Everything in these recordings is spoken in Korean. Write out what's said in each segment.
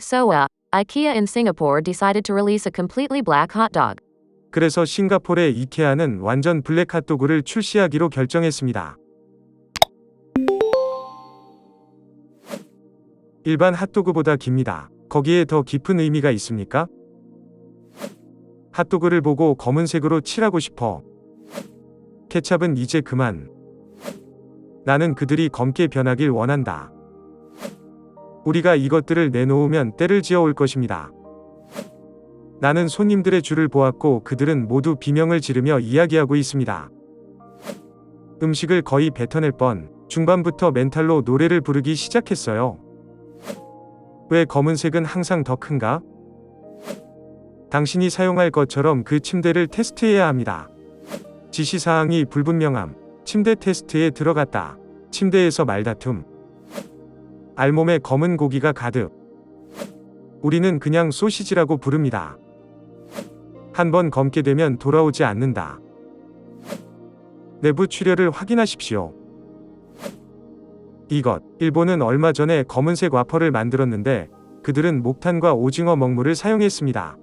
So, uh, IKEA in Singapore decided to release a completely black hot dog. 그래서 싱가포르의 이케아는 완전 블랙 핫도그를 출시하기로 결정했습니다. 일반 핫도그보다 깁니다. 거기에 더 깊은 의미가 있습니까? 핫도그를 보고 검은색으로 칠하고 싶어. 케찹은 이제 그만. 나는 그들이 검게 변하길 원한다. 우리가 이것들을 내놓으면 때를 지어 올 것입니다. 나는 손님들의 줄을 보았고 그들은 모두 비명을 지르며 이야기하고 있습니다. 음식을 거의 뱉어낼 뻔 중반부터 멘탈로 노래를 부르기 시작했어요. 왜 검은색은 항상 더 큰가? 당신이 사용할 것처럼 그 침대를 테스트해야 합니다. 지시사항이 불분명함. 침대 테스트에 들어갔다. 침대에서 말다툼. 알몸에 검은 고기가 가득. 우리는 그냥 소시지라고 부릅니다. 한 번 검게 되면 돌아오지 않는다. 내부 출혈을 확인하십시오. 이것, 일본은 얼마 전에 검은색 와퍼를 만들었는데 그들은 목탄과 오징어 먹물을 사용했습니다.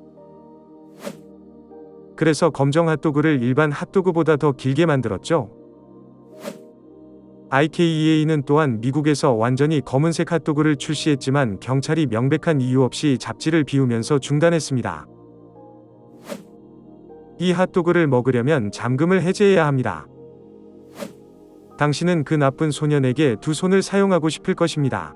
그래서 검정 핫도그를 일반 핫도그보다 더 길게 만들었죠. IKEA는 또한 미국에서 완전히 검은색 핫도그를 출시했지만 경찰이 명백한 이유 없이 잡지를 비우면서 중단했습니다. 이 핫도그를 먹으려면 잠금을 해제해야 합니다. 당신은 그 나쁜 소년에게 두 손을 사용하고 싶을 것입니다.